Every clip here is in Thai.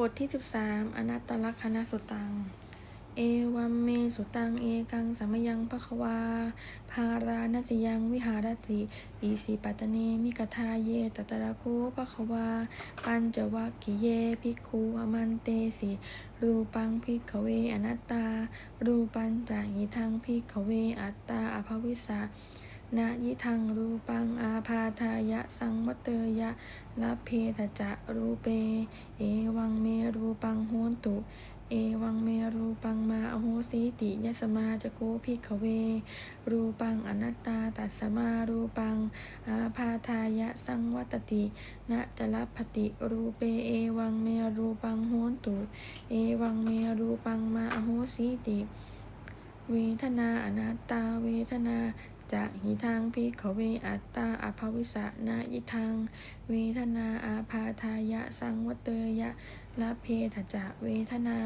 บทที่ 13 อนัตตลักษณสุตัง เอวัมเมสุตัง เอกังสัมยังภควา ภาราณสิยังวิหารติอีสีปัตเนมิกทาเยตตระโกภควา ปัญจวัคคิเยภิกขุอมันเตสิรูปังพิกเวอนัตตา รูปัญจหิทังพิกเวอัตตาอภวิสสะ นายิทังรูปังอาพาทายะสังวัตเตยะละเพทจะรูเป เอวังเมรูปังโหนตุเอวังเมรูปังมาอโหสีติยสมาจโกภิกขเว รูปังอนัตตาตัสมารูปัง อาพาทายะสังวัตตินะจลปติรูเปเอวังเมรูปังโหนตุเอวังเมรูปังมาอโหสีติ เวทนาอนัตตาเวทนา จะหิทังพิขเวอัตตาอภวิสะนายิทัง เวทนาอาพาทายะสังวเตยะละเพทจะเวทนา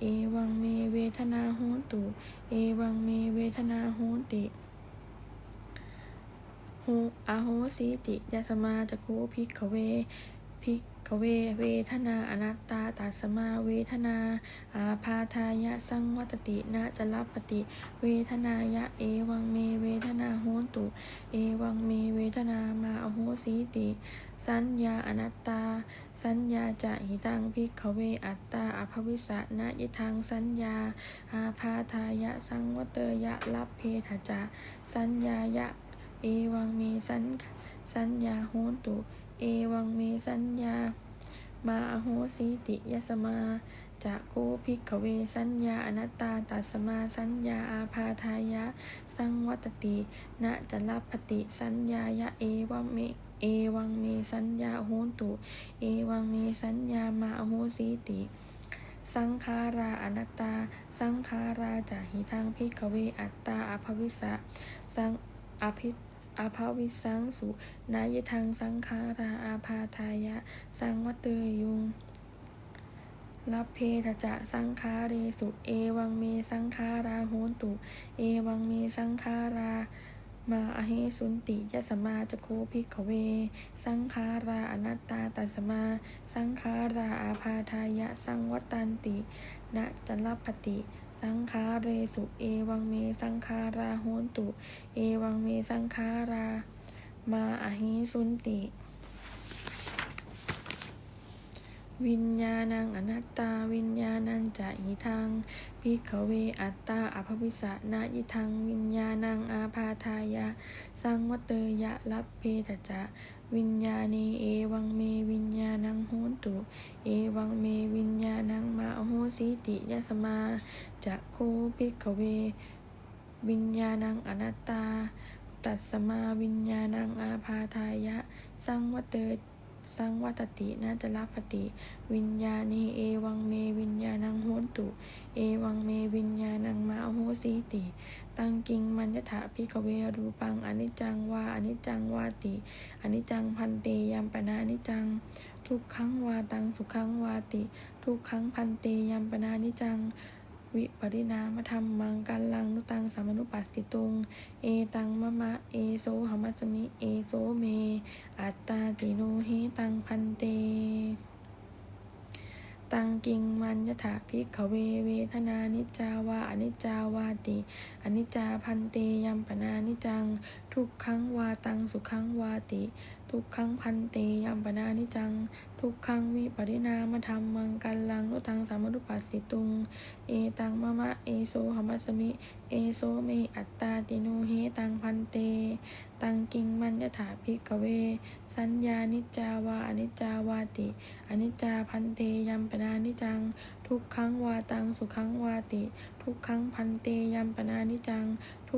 เอวังเมเวทนาโหตุ เอวังเมเวทนาโหติโหอโหสีติยสมาจะโคพิกขเว กขเวเวทนาอนัตตาตัสมาเวทนา อาพาทายะสังวัตตินะจลปติเวทนายะเอวังเมเวทนาโหตุ เอวังเมเวทนามาอโหสีติ สัญญาอนัตตา สัญญาจะหิตังพิกขเวอัตตาอภวิสะนะยิทังสัญญา อาพาทายะสังวัตเตยะรับเพทจะ สัญญายะเอวังเมสัญสัญญาโหตุ เอวังเมสัญญา มาอโหสีติยสมาจะโกภิกขเวสัญญาอนัตตาตัสมาสัญญาอาพาทายะ สังวัตตินะจะรับปฏิสัญญายะเอวังเมเอวังเมสัญญาโหนตุ เอวังเมสัญญามาโหสีติ สังขาราอนัตตา สังขาราจะหิทังพิกเวอัตตาอภวิสะสังอภิ อภวิสังสุ นายทังสังขาราอาพาทายะ สังวัตเตยยุงรับเพทจะสังขาเรสุ เอวังเมสังขาราโหนตุ เอวังเมสังขารามาอเหสุนติยะสมาจโคภิกขเว สังขาราอนัตตาตัสมา สังขาราอาพาทายะ สังวัตันตินะจลปติ สังขาเรสุ เอวังเมสังขาราโหนตุ เอวังเมสังขารา มาอเหสุนติ วิญญาณังอนัตตา วิญญาณังจะหิทังพิกเวอัตตาอภวิสะนายิทัง วิญญาณังอาพาทายะ สังวัตเตยะรับเพตจะ วิญญาเนเอวังเมวิญญาณังโหนตุ เอวังเมวิญญาณังมาโหสีติยสมาจะโคพิกขเว วิญญาณังอนัตตา ตัสมาวิญญาณังอาพาทายะ สังวัตเตสังวัตตินาจะรับปฏิวิญญาณีเอวังเมวิญญาณังโหนตุ เอวังเมวิญญาณังมาโหสีติ ตังกิงมัญญถาพิกเวรูปังอนิจจังวาอนิจจังวาติอนิจจังพันเตยัมปนานิจจัง ทุกขังวาตังสุขังวาติ ทุกขังพันเตยัมปนานิจจัง วิปริณามธรรมมังกัลลังนุตังสามนุปัสสิตุง เอตังมะมะเอโซหมัสมิเอโซเม อัตตาติโนเฮตังพันเต ตังกิงมันยถาภิกขเวเวทนานิจาวาอนิจจาวาติอนิจจาพันเตยัมปนานิจัง ทุกขังวาตังสุขังวาติ ทุกขังพันเตยัมปนานิจัง ทุกขังวิปริณามธรรมังกัลลังนุตังสามุปัสสิตุง เอตังมะมะเอโซหมัสมิ เอโซเมอัตตาติโนเฮตังพันเต ตังกิงมันยถาภิกเว สัญญานิจจาวาอนิจจาวาติ อนิจจาพันเตยัมปนานิจัง ทุกขังวาตังสุขังวาติ ทุกขังพันเตยัมปนานิจัง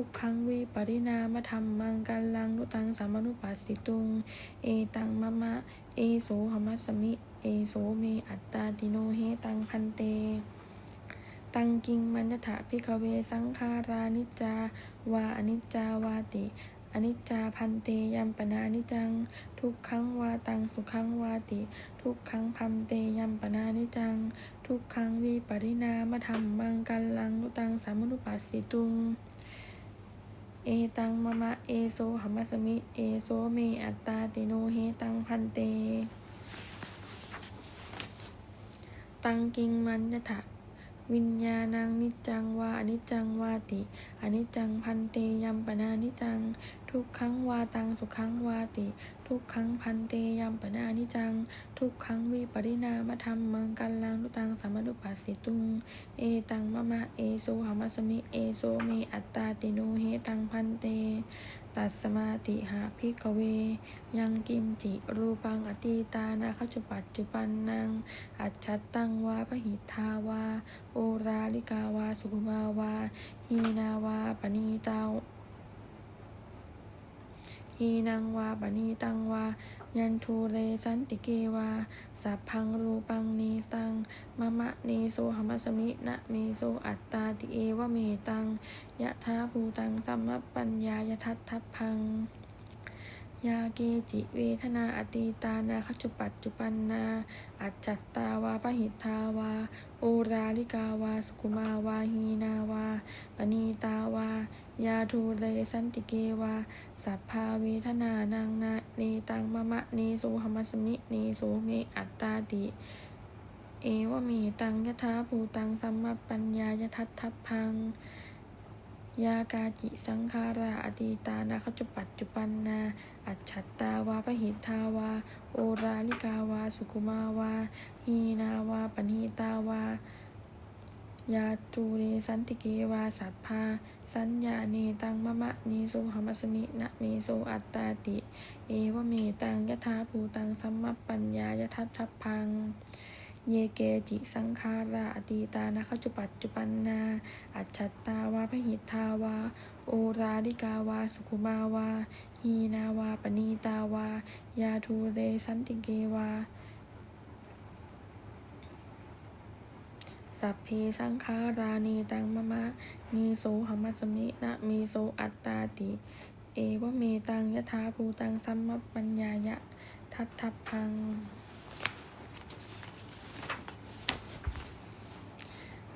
ทุกขังวิปริณามธรรมังกัลลังนุตังสามนุปัสสิตุง เอตังมะมะ เอโสหมัสมิ เอโสเมอัตตาติโนเฮตังพันเต ตังกิงมัญถาพิกเวสังขารานิจจาวาอนิจจาวาติอนิจจาพันเตยัมปนานิจัง ทุกขังวาตังสุขังวาติ ทุกขังพันเตยัมปนานิจัง ทุกขังวิปริณามธรรมังกัลลังนุตังสามุนุปัสสิตุง เอตังมะมะเอโซหมัสมิ เอโซเมอัตตาติโนเฮตังพันเต ตังกิงมันยถะวิญญาณังนิจังวาอนิจังวาติอนิจังพันเตยัมปนานิจจัง ทุกขังวาตังสุขังวาติ ทุกขังพันเตยัมปนานิจัง ทุกขังวิปริณามธรรมมังกัลลังนุตังสามนุปัสสิตุง เอตังมะมะเอโซหามัสมิเอโซเมอัตตาติโนเฮตังพันเต ตัสมาติหาพิกเว ยังกิมจิรูปังอตีตานาคจุปัจจุปันนังอัจฉัตตังวาพหิทาวา โอราลิกาวาสุขุมาวาฮีนาวาปณีตา ฮีนังวาปณีตังวา ยันทูเรสันติเกวา สัพพังรูปังเนตังมะมะเนโซหมัสมินะเมโซอัตตาติเอวะเมตัง ยะทาภูตังสัมมปัญญายทัตทัพพังยาเกจิเวทนาอตีตานาคจุปัจจุปันนา อัจจัตตาวาปหิทาวา โอราลิกาวาสุกุมาวาฮีนาวาปณีตาวา ยาทูเรสันติเกวา สัพพาเวทนานางนาเนตังมะมะเนโสหมัสมิเนโสเมอัตตาติ เอวะเมตังยะทาภูตังสัมมปัญญายทัตทัพพัง ยากาจิสังขาราอตีตานาคจุปัจจุปันนา อัจฉัตตาวาปหิทาวา โอราลิกาวา สุกุมาวา ฮีนาวาปณีตาวา ยาตูเรสันติเกวาสัพพา สัญญาเนตังมะมะเนโสหมัสมินะเมโสอัตตาติ เอวะเมตังยะทาภูตังสัมมปัญญายะทัตทัพพัง เยเกจิสังขาราอตีตานาคจุปัจจุปันนา อัจฉัตตาวาพหิทาวา โอราลิกาวา สุขุมาวา ฮีนาวาปณีตาวา ยาทูเรสันติเกวา สัพเพสังขารานีตังมะมะนีโสหมัสมินะเมโสอัตตาติ เอวเมตังยะทาภูตังสัมมปัญญายะ ทัตทัพพัง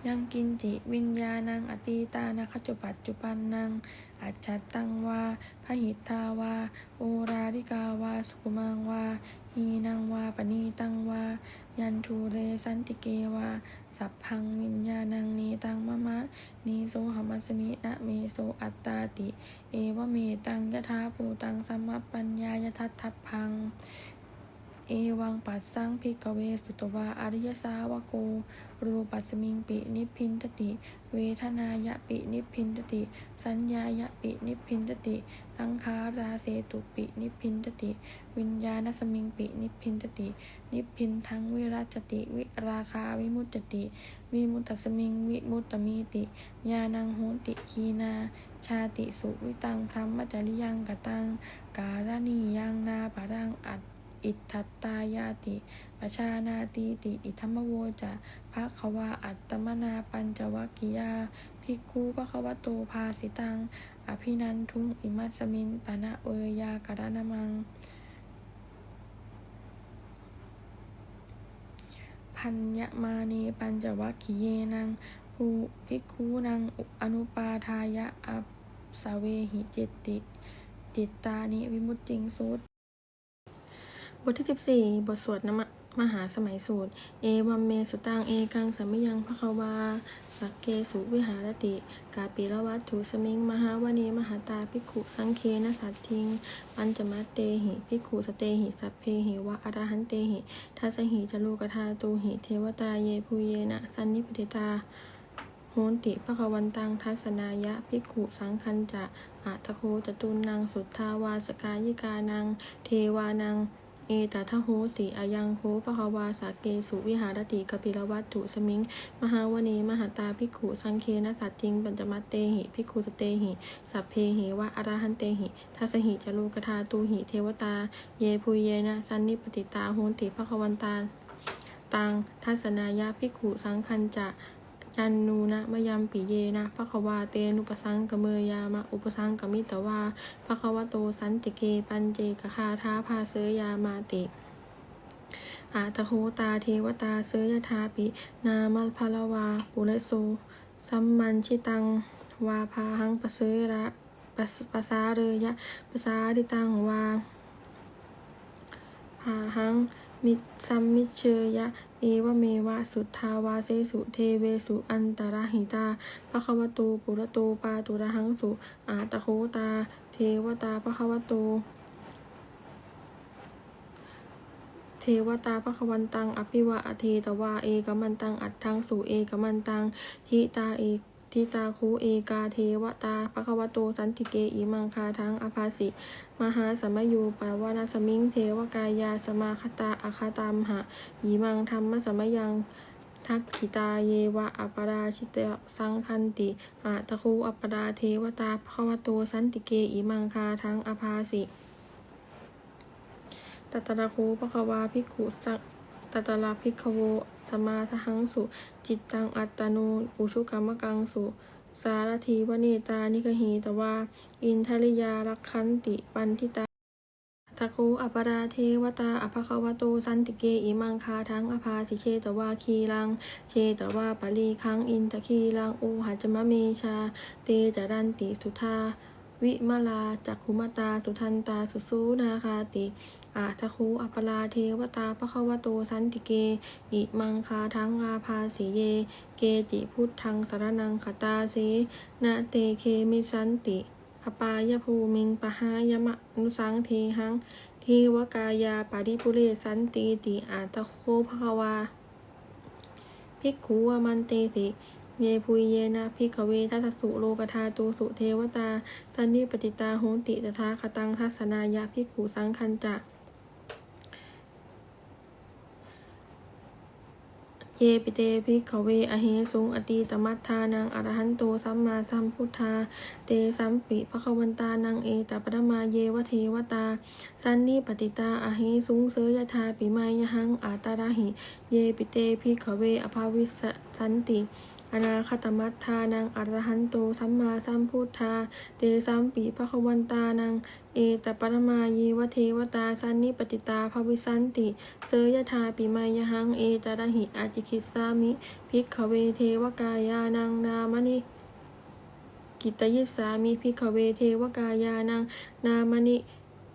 ยังกินจิวิญญาณังอตีตานาคจุปัจจุปันนัง อัจฉัตังวาพหิทธาวาโอราลิกาวาสุกุมังวาฮีนังวาปณีตังวา ยันทูเรสันติเกวา สัพพังวิญญาณังเนตังมะมะ นีโสหมัสมินะเมโสอัตตาติ เอวเมตังยะทาภูตังสัมมปัญญายทัตทัพพัง เอวังปัสสังพิกเวสุตวาอริยสาวโก รูปัสมิงปินิพินตติ เวทนายะปินิพินตติ สัญญายะปินิพินตติ สังขาราเสตุปินิพินตติ วิญญาณสมิงปินิพินตติ นิพินทั้งวิรัจติ วิราคาวิมุตติวิมุตตสมิงวิมุตตมีติญาณังโหติคีนา ชาติสุวิตังพรหมจริยังกตัง การณียังนาปะรังอัต อิทัตตายาติปชานาตีติ อิทัมมโวจะภะคะวาอัตตมนาปัญจวัคคิยาภิกขุภะคะวะโตภาสิตัง อภินันทุงอิมัสมินปะนะเวยากระนะมัง พัญญมาเนปัญจวัคคีเยนังภูภิกขุนังอนุปาทายะอัปสเวหิจิตติจิตตานิวิมุตติงสุต บทที่ 14 บทสวดนมมหาสมัยสูตร เอวัมเมสุตัง เอกังสัมมยังภควา สักเกสุวิหารติ กาปิละวัตถุสมิง มหาวเนมหาตาภิกขุสังเคนะสัตทิง ปัญจมัตเตหิภิกขุสเตหิ สัพเพหิวะอรหันเตหิทัสหิจโลกธาตูหิ เทวตาเยภูเยนะ สันนิปติตาโหนติภควันตังทัศนายะภิกขุสังคันจะอัตโคจตุนนังสุทธาวาสกายิกานัง เทวานัง เอตทะโหสีอายังโคปะควาสาเกสุวิหารติกปิลวัตถุสมิง มหาวเนมหาตาภิกขุสังเคนะสัตทิงปัญจมัตเตหิภิกขุสเตหิ สัพเพหิวะอราหันเตหิทัสหิจโลกธาตูหิเทวตา เยภูเยนะสันนิปติตาโหนติภควันตาตังทัศนายะภิกขุสังคันจะ ยันนูนะมะยัมปิเยนะภควาเตนุปสังกเมยามะอุปสังกมิตวาภควโตสันติเกปัญเจกคาทาภาเสยยามาติอาตโคตาเทวตาเสยทาปิ นามัลพลวาปุเรโสสัมมันชิตัง วาพาหังปะเสยระปะปะสาเรยะปะสาดิตังวาพาหังมิสัมมิเชยะ เอวเมวะสุทธาวาเสสุเทเวสุอันตรหิตาภควตูปุระตูปาตุระหังสุ อาตโคตา เทวตาภควตูเทวตาพระควันตัง อภิวะอเทตวา เอกมันตัง อัตถังสุเอกมันตัง ทิตาเอก ทิตาคูเอกาเทวตาภควโตสันติเกอิมังคาทังอภาสิ มหาสมยูปาวานาสมิงเทวกายาสมาคตาอาคาตามหะยีมังธรรมสมยังทักขิตาเยวะอัปปราชิตสังคันติอาตะคูอัปปดาเทวตาภควโตสันติเกอิมังคาทังอภาสิ ตัตระคูปะควาภิกขุสัง ตตระภิกขโวสมาทหังสุ จิตตังอัตตโนอุชุกรรมกังสุ สารถีวเนตานิกหีตวาอินทริยารักขันติปันทิตาทะคูอัปปราเทวตาอภควโตสันติเกอิมังคาทังอภาสิเชตวาคีลัง เชตวาปลีคังอินตะคีลังโอหัจมะเมชา เตจรันติสุธา วิมาลาจักขุมตา สุทันตา สุสูนาคาติอาทะคูอัปปลาเทวตาภควโตสันติเก อิมังคาทังอาภาสิเย เกจิพุทธังสารนังคตาเสนะเตเคมิสันติ อปายภูมิงปหายมะนุสังเทหังเทวกายาปาริปุเรสันติติอาตะโคภควาภิกขุวมันเตสิ เยปุยเยนะภิกขเวทัสสุโลกธาตูสุเทวตาสันนิปติตาโหติตถาคตังทัศนายะภิกขุสังคันจะเยปิเตภิกขเวอเหสุงอตีตมัตทานังอรหันโตสัมมาสัมพุทธา เตสัมปิภควันตานังเอตปรมาเยวเทวตา สันนิปติตาอเหสุงเสยธาปิมายหังอาตาระหิ เยปิเตภิกขเวอภาวิสสันติ อนาคตมัตทานังอรหันโตสัมมาสัมพุทธา เตสัมปิภควันตานัง เอตปรมาเยวเทวตาสันนิปติตาภวิสันติ เสยธาปิมายหัง เอตระหิอาจิคิสามิ ภิกขเวเทวกายานังนามนิกิตยิสามิภิกขเวเทวกายานัง นามนิ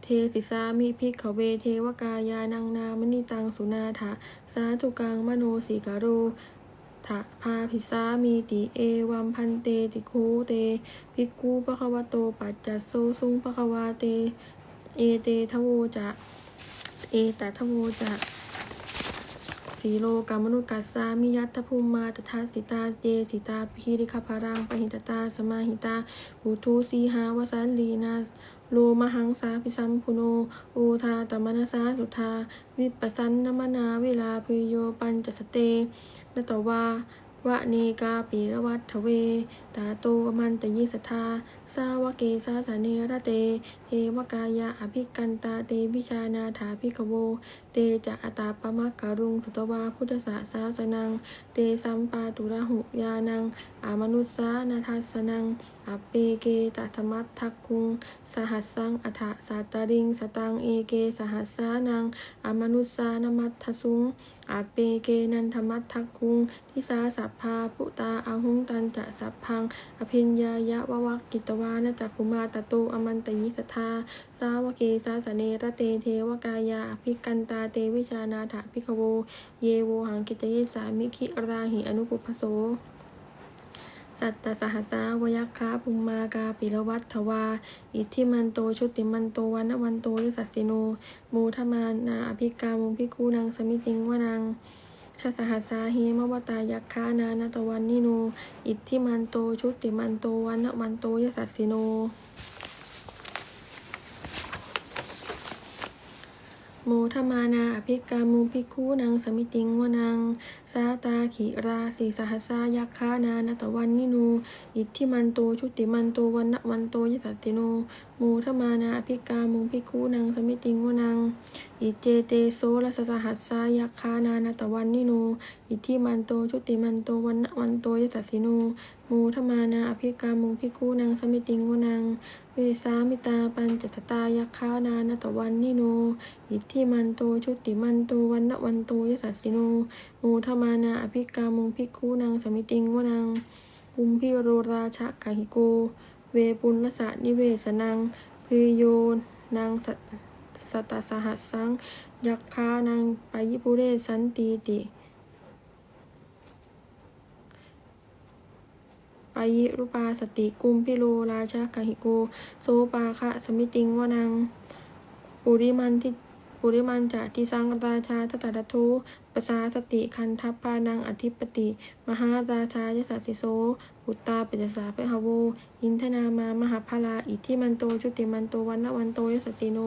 เทติสามิภิกขเวเทวกายานังนามนิตังสุนาถาสาธุกังมโนสิกาโร ถะพาภิสามีติเอวัมพันเตติคูเตภิกขุปะคะวะโตปัจจัสโซสุงปะคะวาเต เอเตทะโวจะเอตทะโวจะสีโลกามนุษย์กัสสามิยัตถภูมิมาตถาสิตาเยสิตาพิริคพารังปหิตตาสมาหิตาอุทูสีหาวสันลีนา โลมหังสาพิสัมพุโนอุทาตมนสาสุทาวิปัสันนมนาเวลาพิโยปัญจสเตนตวาวะเนกาปีระวัตเว ตาโตอมันตยิสทาสาวเกสาสาเนระเตเอวกายาอภิกันตาเตวิชานาถาภิกโวเตจะอตาปมะการุงสุตวาพุทธสาสาสนัง เตสัมปาตุระหุยานัง อามนุสสานาทัสนังอเปเกตัธมัตทักคุง สหัสสังอัฏฐสัตตริง สตังเอเกสหัสสานังอามนุสสานมัตทสุงอาเปเกนันธมัตทักคุง ทิสาสัพพาพุตาอาหุงตันจะสัพพัง อภิญญายะวะวักกิตวานะจักขุมาตโตอมันตยิสทธา สาวเกสาสเนรเตเทวกายาภิกันตาเตวิชานาถาภิกขโว เยโวหังกิตยิสามิคิราหิอนุปุพโสสัตตสหัสาวยัคขาภูมมากาปิรวัตถวา อิทธิมันโตชุติมันโตวันวันโตยสัสสิโน มูทมานาอภิกามุภิคูนังสมิติงวานังชาสหัสาเฮมวตายัคขานานาตวันนิโน อิทธิมันโตชุติมันโตวันวันโตยสัสสิโน โมทมานาอภิกามุภิกขุนางสมิติงวนังสาตาขิราสีสหัสายักขานานาตวันนิโนอิทธิมันโตชุติมันโตวันนวันโตยสัตติโนโมทมานาอภิกามุภิกขุนางสมิติงวนังอิเจเตโสรัสสหัสสายักขานานาตวันนิโนอิทธิมันโตชุติมันโตวันนวันโตยสัสสิโนโมทมานาอภิกามุภิกขุนางสมิติงวนัง เวสามิตาปัญจตตายักขานานาตวันนิโนอิทธิมันโตชุติมันโตวันนวันโตยสัสสิโนโมทมานาอภิกามุภิกขุนางสมิติงวนังกุมพิโรราชกะหิโก เวปุลสะนิเวสนังพืโยนางสัตสตสหัสสังยักขานังปายิปุเรสันติติ ปายิรุปาสติกุมพิโลราชากหิโกโสปาคะสมิติงวนัง ปุริมันทิปุริมันจะทิสังราชาตตรัทุปสาสติคันทัพปานังอธิปติ มหาราชายสัสิโสปุตตาปิจสาเพหโวอินทนามามหาพลาอิทธิมันโตชุติมันโตวันนวันโตยสติโน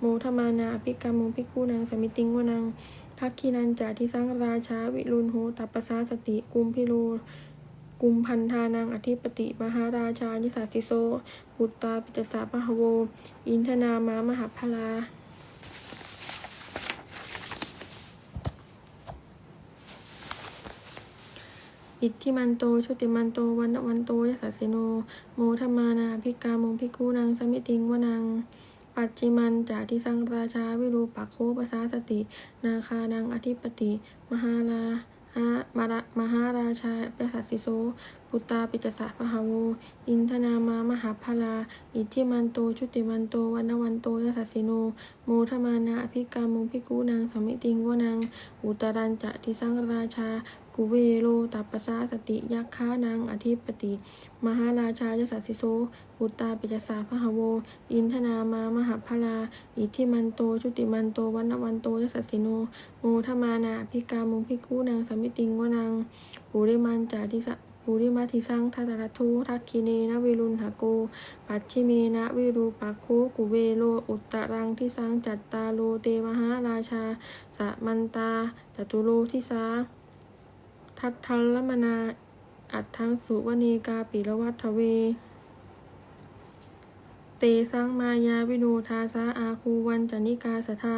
โมทมานาอภิกรรมุงพิกูนางสมิติงวนังพักคีนันจะทิสังราชาวิรุณโหตัปปสาสติกุมพิโล กุมพันธานังอธิปติ มหาราชานิสัสสิโสปุตตาปิจสาพหโว อินทนามามหาพลาอิทธิมันโต ชุติมันโต วันวันโตยสสสิโน โมธรรมานาภิกามุงพิกูนางสมิติงวนัง ปัจจิมันจากทิสังราชา วิรูปักโคปสาสติ นาคานังอธิปติ มหาลา หะมาระมหาราชาประสัสสิโสปุตตาปิจสะพหโวอินทนามามหาพลา อิทธิมันโต ชุติมันโต วันนวันโตยสสสิโน โมทมานาอภิกามุงพิกูนางสมิติงวนัง อุตรันจะทิสังราชา กุเวโลตัปปสาสติยักขานังอธิปติ มหาราชายสัสสิโสปุตตาปิจสาพหโว อินทนามามหาพลา อิทธิมันโตชุติมันโตวันนวันโตยสัสสิโนโมทมานาพิกามุงพิกูนางสมิติงวนังปุริมันจาทิสะปุริมาทิสังทัตตรัทุทักคิเนนะวิรุณหโก ปัจฉิเมนะวิรูปักโคกุเวโล อุตตรังทิสังจัตตาโลเตมหาราชา สะมันตาจตุโลทิสา ทัตทัลลมนาอัดทังสุวเนกาปิรวัตเว เตสังมายาวิโนทาสาอาคูวันจนิกาสทา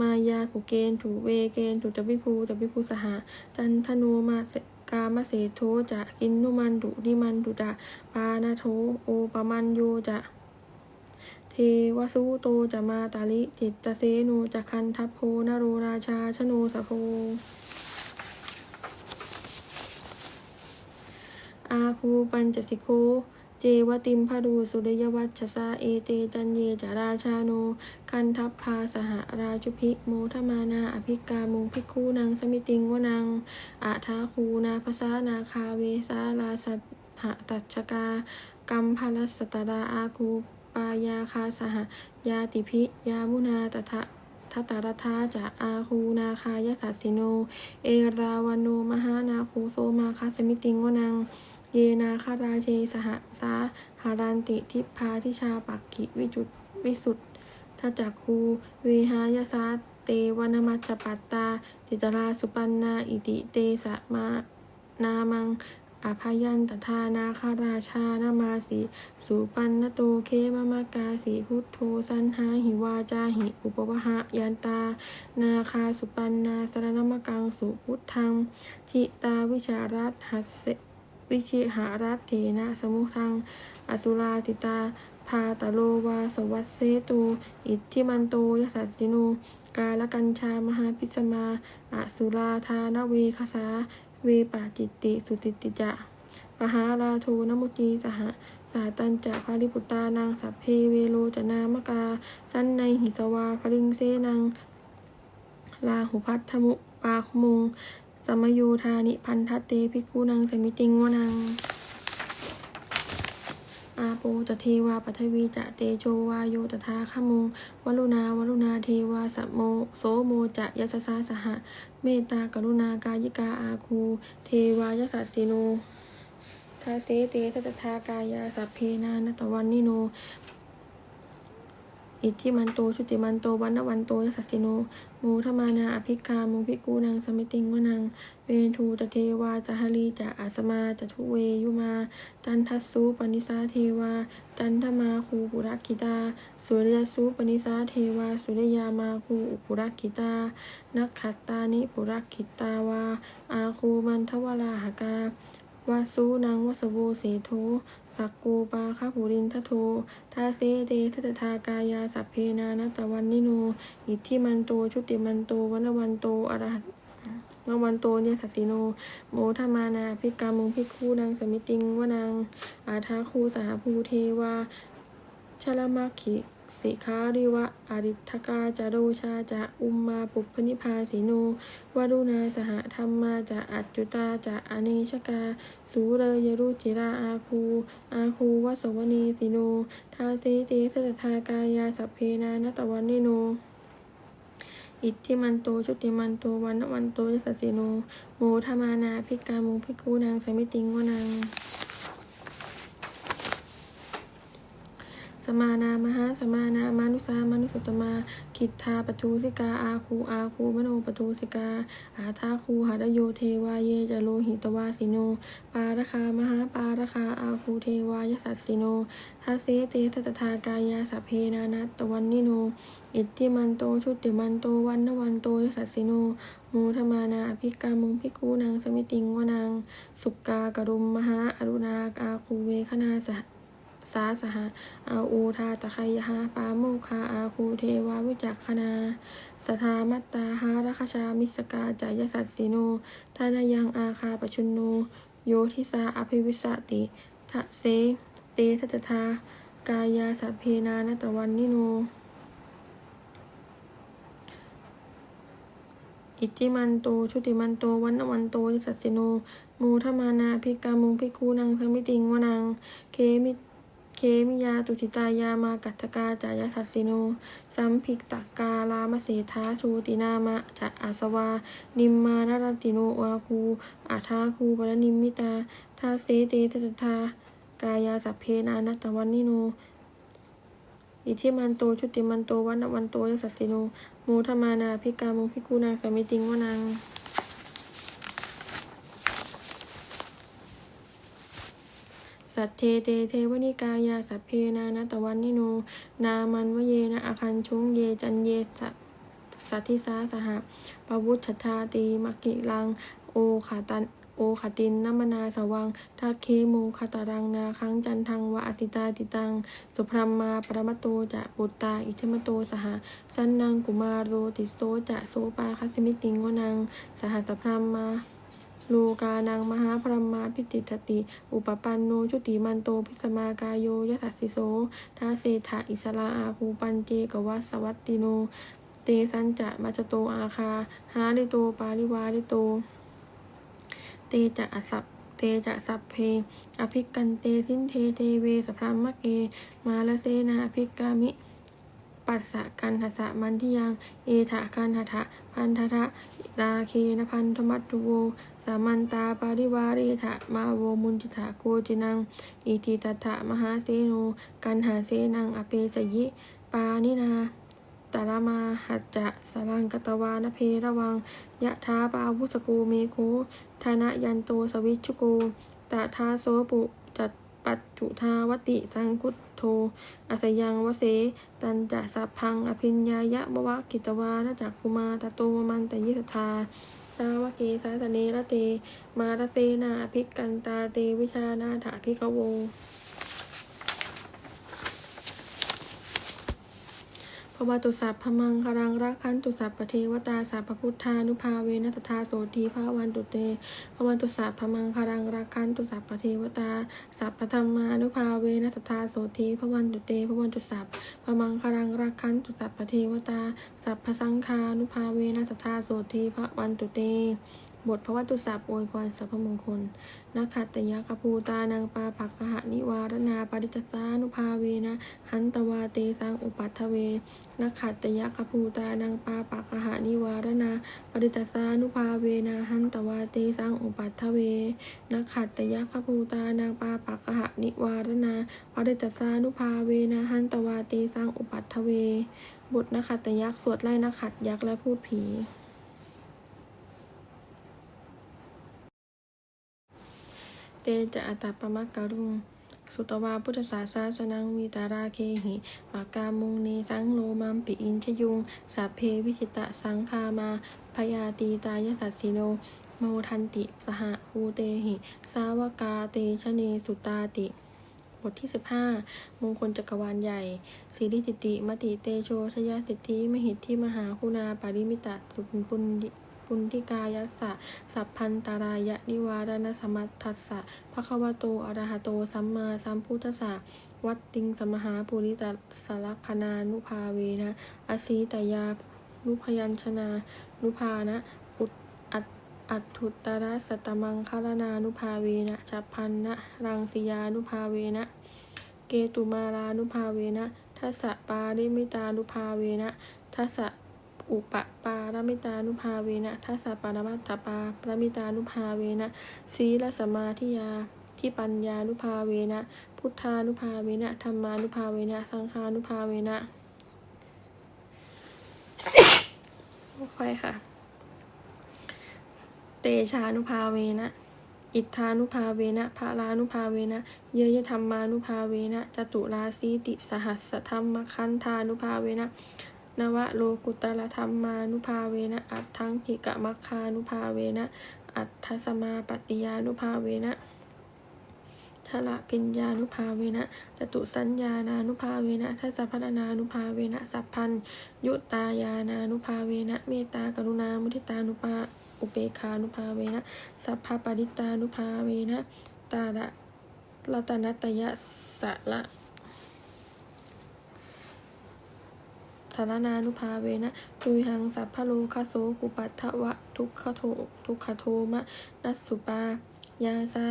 มายากุเกนถูเวเกนถูจวิภูจวิภูสหะจันทโนมาเสกามเสโทจะกินนุมันดุนิมันดุจะปานาโทโอปมันโยจะเทวสุโตจะมาตาลิจิตตเสนูจะคันทัพโพนโรราชาชโนสะโพ อาคูปัญจสิโคเจวติมพดูสุริยวัชสาเอเตจันเยจาราชาโน คันทัพพาสหราชุพิโมทมานาอภิกามุงพิคูนางสมิติงวนังอาทาคูนาภาษานาคาเวสาลาสัตหตัชกา กัมพลัสตราอาคูปายาคาสหยาติพิยามุนาตถะทัตตารธาจะอาคูนาคายสัสสิโน เอราวันโนมหานาคูโซมาคาสมิติงวนัง เยนาคาราเชสหสาหารันติทิพาทิชาปักขิวิจุตวิสุทธจักคูเวหายสาเตวนมัชปัตตาจิตราสุปันนาอิติเตสะมานามังอภยันตทานาคาราชานามาสีสุปันนโตเคมมากาสีพุทโธสันหาหิวาจาหิอุปวหะยันตา นาคาสุปันนาสรณมกังสุพุทธังทิตาวิชารัตหัสเส วิชิหารัตเถนะสมุทัง อสุราติตา พาตโลวาสวัสเสตู อิทธิมันโตยสัสสิโนกาลกัญชามหาพิสมา อสุราธานเวคสา เวปาจิตติสุติติจะปหาราโทนมุจีสหสาตัญจะภาริปุตานางสัพเพเวโลจนามกา สันในหิสวาภริงเสนังลาหุพัทธมุปาคมุง สมโยธานิพันทเตภิกขุนังสมิติงวนัง อาโปจะเทวาปัทวีจะเตโชวาโยตถาขมุงวรุณาวรุณาเทวาสัมโมโสโมจะยสสาสหะ เมตตากรุณากายิกาอาคู เทวายสัสสิโนทาเสเตทัตถากายาสัพเพนานตวันนิโน อิทธิมันโตชุติมันโตวันนวันโตยสัสสิโนโมทมานาอภิกามุภิกูนางสมิติงวนัง เวทูตเทวาจหลีจะอาสมาจะทุเวยุมาจันทัสสุปนิสาเทวาจันทมาคูปุรักิตา สุริยสุปนิสาเทวา สุริยามาคูอุปุรักิตา นักขัตตานิปุรักิตาวา อาคูมันทวราหกา วาสูนังวสโวเสโทสักกูปาคาภูรินทโททาเสเตทัตถากายาสัพเพนานัตตวันนิโน อิทธิมันโตชุติมันโตวันวันโตอรหัตนวันโตเนี่ยสัสิโน โมทมานาพิกามุงพิคูนางสมิติงวนางอาทาคูสหภูเทวาชลมัคคิ สิคาริวะอริทกาจาโรชาจะอุมมาปุพพนิพาสิโนวรุณาสหธรรมาจะอัจจุตาจะอเนชกา สูเรยรุจิราอาคู อาคูวสวนีสิโนทาสเตสตทากายาสัพเพนานตวันนิโนอิทธิมันโตชุติมันโตวันนวันโตยสสสิโนโมทมานาภิกามุภิกขุนางสมิติงวนัง มานา มหาสมานา มานุสามานุสตมาคิทธาปทูสิกา อาคู อาคู มโนปทูสิกา อาทาคูหารโยเทวาเยจโลหิตวาสิโน ปาราคา มหาปาราคา อาคูเทวายสัสสิโนทัสเสเตทัตถากายาสัพเพนานัตตวันนิโน อิทธิมันโต ชุติมันโต วันนวันโตยสัสสิโนโมทมานาภิกามุงภิกขุนางสมิติงวนาง สุกากรุมมหาอรุณาอาคูเวคณาสห สาสหะอาอูทาตะไคยหาปาโมคาอาคูเทวาวิจักขณาสทามัตตาหารคชามิสกาจายสัสสิโนทานายังอาคาปชุนโนโยทิสาอภิวิสติทะเสเตทัตถากายาสัพเพนานตะวันนิโนอิทธิมันโต ชุติมันโต วันวันโตยสัสสิโน มูทมานาภิกามุงภิกขุนางสมิติงวนัง เคมิ เคมิยาตุติตายามากัตกาจายสัสสิโน สัมภิกตกาลามเสธาสูตินามะจะอาสวา นิมมานรติโนวาคูอาทาคูปรนิมมิตาทาเสเตตตถากายาสัพเพนานัตวันนิโนอิทิมันโตชุติมันโตวันวันโตยสัสสิโนโมทมานาภิกามุงภิกขุนางสมิติงวนัง สัทเทเตเทวนิกายาสัพเพนานัตวันนิโน นามันวเยนะอาคันชุงเยจันเยสัตสัทธิสาสหะปวุชชาตีมักกิลัง โอขาตันโอขตินนมนาสวังทักเคโมคตารังนาคังจันทังวะอติตาติตัง สุพรมมาปรมตโตจะปุตตาอิทธมโตสหสันนังกุมารโรติโสจะโสปาคัสมิติงวนัง สหัสพรมมา โลกานังมหาพรหมาพิติทติ อุปปันโนชุติมันโตพิสมากายโยยสัสสิโสทาเศถาอิสลาอาคูปันเจกวัสวัตติโน เตสันจะมัจโตอาคา หาริโตปาริวาริโต เตจะอสัพเตจะสัพเพ อภิกันเตสินเทเทเวสพรมมะเก มาลเสนาภิกามิ ปัสสะกันทสะมันทิยัง เอถะกันทถะพันททะราเคนพันธมัตตุโวสามันตาปาริวาเรถะมาโวมุนจิถาโกจินัง อิติตัถะมหาเสโนกันหาเสนังอเปสยิ ปานินาตารามาหัจจะสลังกตวานเพระวัง ยะทาปาวุสโกเมโคธานะยันโตสวิชชุโกตะทาโสปุ จัตปัจจุทาวติสังคุตโทอัสยังวเส ตันจะสัพพัง อภิญญายะบวะกิตวานาจักคุมาตะโตมันตยิสทาตาวเกสาสเนระเต มาระเสนาภิกกันตาเตวิชานาถาภิกโว พระวตุสัพพมังคารังรักขันตุสัพปเทวตาสัพพพุทธานุภาเวนัสทธาโสทีพระวันตุเตพระวันตุสัพพมังคารังรักขันตุสัพปเทวตาสัพพธรรมานุภาเวนัสทธาโสทีพระวันตุเตพระวันตุสัพพมังคารังรักขันตุสัพปเทวตาสัพพสังฆานุภาเวนัสทธาโสทีพระวันตุเต บทพระวัตุสัพอวยพรสัพพมงคลนักขัตตยกภูตานางปาปักขหนิวารณาปริจจสานุภาเวนะหันตวาเตสังอุปัฏฐเวนักขัตตยกภูตานังปาปักหานิวารณาปริตตสานุภาเวนะหันตวาเตสังอุปัฏฐเวนักขัตตยกภูตานังปาปักหานิวารณาปริตตสานุภาเวนะหันตวาเตสังอุปัฏฐเว บทนักขัตตยักษ์สวดไล่นักขัตยักษ์และพูดผี เตจะอัตตปมักการุง สุตวาพุทธศาสาสนังวีตาราเคหิปากามุงเนสังโลมัมปิอินชยุงสัพเพวิชิตะสังคามาพยาตีตายสัสสิโน โมทันติสหภูเตหิ สาวกาเตชะเนสุตาติบทที่ 15 มงคลจักรวาลใหญ่สีริติติ มติเตโชชยสิทธิ มหิทธิ มหาคุณาปาริมิตะสุปุญ ปุณทิกายัสสะ สัพพันตารายะนิวารณสมัตถัสสะภะคะวะโตอะระหะโตสัมมาสัมพุทธัสสะ วัตติงสมหาปุริตสารคณานุภาเวนะ อสีตยานุพยัญชนานุภานะ อุตอัตอัตถุตระสตตมังคารนานุภาเวนะจัพพันนะรังสิยานุภาเวนะ เกตุมารานุภาเวนะทัสสะปาริมิตานุภาเวนะทัสสะ อุปปารมิตานุภาเวนะทัสสะปารมัตถปาปรมิตานุภาเวนะสีลสมาธิยาที่ปัญญานุภาเวนะ พุทธานุภาเวนะธรรมานุภาเวนะ สังฆานุภาเวนะไปค่ะ เตชานุภาเวนะ อิทธานุภาเวนะภารานุภาเวนะ เยยธรรมานุภาเวนะ จตุราสีติสหัสสธรรมคันธานุภาเวนะ นวโลกุตละธรรมานุภาเวนะอัตถังหิกะมัคคานุภาเวนะอัตถสมาปฏิยานุภาเวนะชละปิญญานุภาเวนะจตุสัญญานานุภาเวนะทัสสะพัฒนานุภาเวนะสัพพันยุตายานานุภาเวนะเมตตากรุณามุทิตานุภาอุเบกานุภาเวนะสัพพปริตานุภาเวนะตาระรัตนัตยะสะละารนานุภาเวนะตุยหังสัพพะโลคโสกุปัฏฐวะทุกขโททุกขโทมะนัสสุปายาซา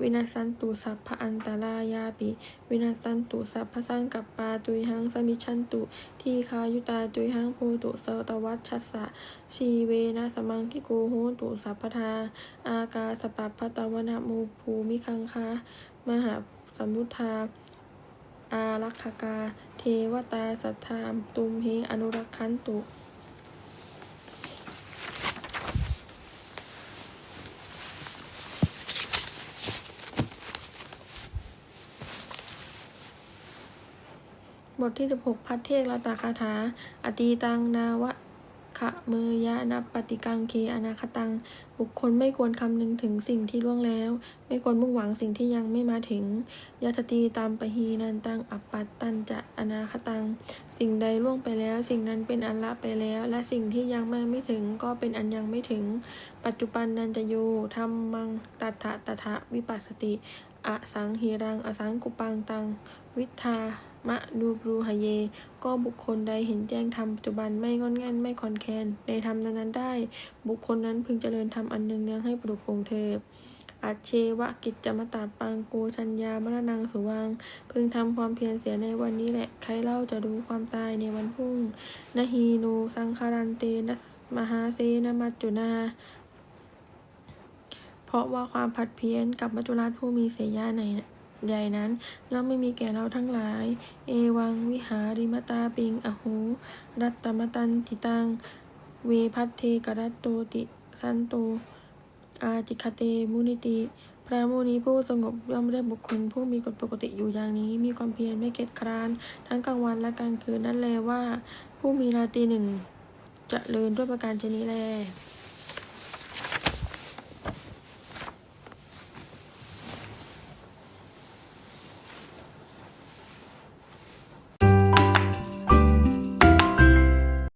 วินาสันตุสัพพะอันตรายาปิวินาสันตุสัพพะสังกัปปาตุยหังสมิชันตุ ทีคายุตาตุยหังโพตุเสตวัชชัสสะชีเวนะสมังคิโกโหตุสัพพทา อากาสปัปพตวนะโมภูมิคังคามหาสมุทาอารักขกา เทวตาสัทธามตุมเฮอนุรักขันตุ บทที่ 16 พัทเทกลตาคาถา อตีตังนาวะะเมยะนับปฏิกังเคอนาคตัง บุคคลไม่ควรคำนึงถึงสิ่งที่ล่วงแล้ว ไม่ควรมุ่งหวังสิ่งที่ยังไม่มาถึงยัตตีตามปหีนันตังอัปปัตตันจะอนาคตัง สิ่งใดล่วงไปแล้ว สิ่งนั้นเป็นอันละไปแล้ว และสิ่งที่ยังมาไม่ถึงก็เป็นอันยังไม่ถึง ปัจจุบันนันจะโยธรรมังตัทะตถะวิปัสสติอสังหิรังอสังกุปังตัง วิทา มะนูบรูหเย ก็บุคคลใดเห็นแจ้งธรรมปัจจุบันไม่งอนแง่นไม่คอนแคนในธรรมนั้นได้ บุคคลนั้นพึงเจริญธรรมอันเนืองเนืองให้ปลุกปลงเถิดอัจเชวะกิจจมตาปังโกชัญญามรณังสุวัง พึงทำความเพียรเสียในวันนี้แหละ ใครเล่าจะรู้ความตายในวันพรุ่งนฮีโนสังคารันเตนะมหาเซนมัจจุนา เพราะว่าความผัดเพี้ยนกับมัจจุราชผู้มีเสียยาใน ใหญ่นั้นย่อมไม่มีแก่เราทั้งหลาย เอวังวิหาริมตาปิงอหู รัตตมตันติตัง เวพัทเทกรัตโตติสันโตอาจิคเตมุนิติ พระมุนีผู้สงบย่อมได้บุคคล ผู้มีกฎปกติอยู่อย่างนี้ มีความเพียรไม่เกียจคร้าน ทั้งกลางวันและกลางคืนนั่นแลว่า ผู้มีราตรีหนึ่งจะเลินด้วยประการชนี้แล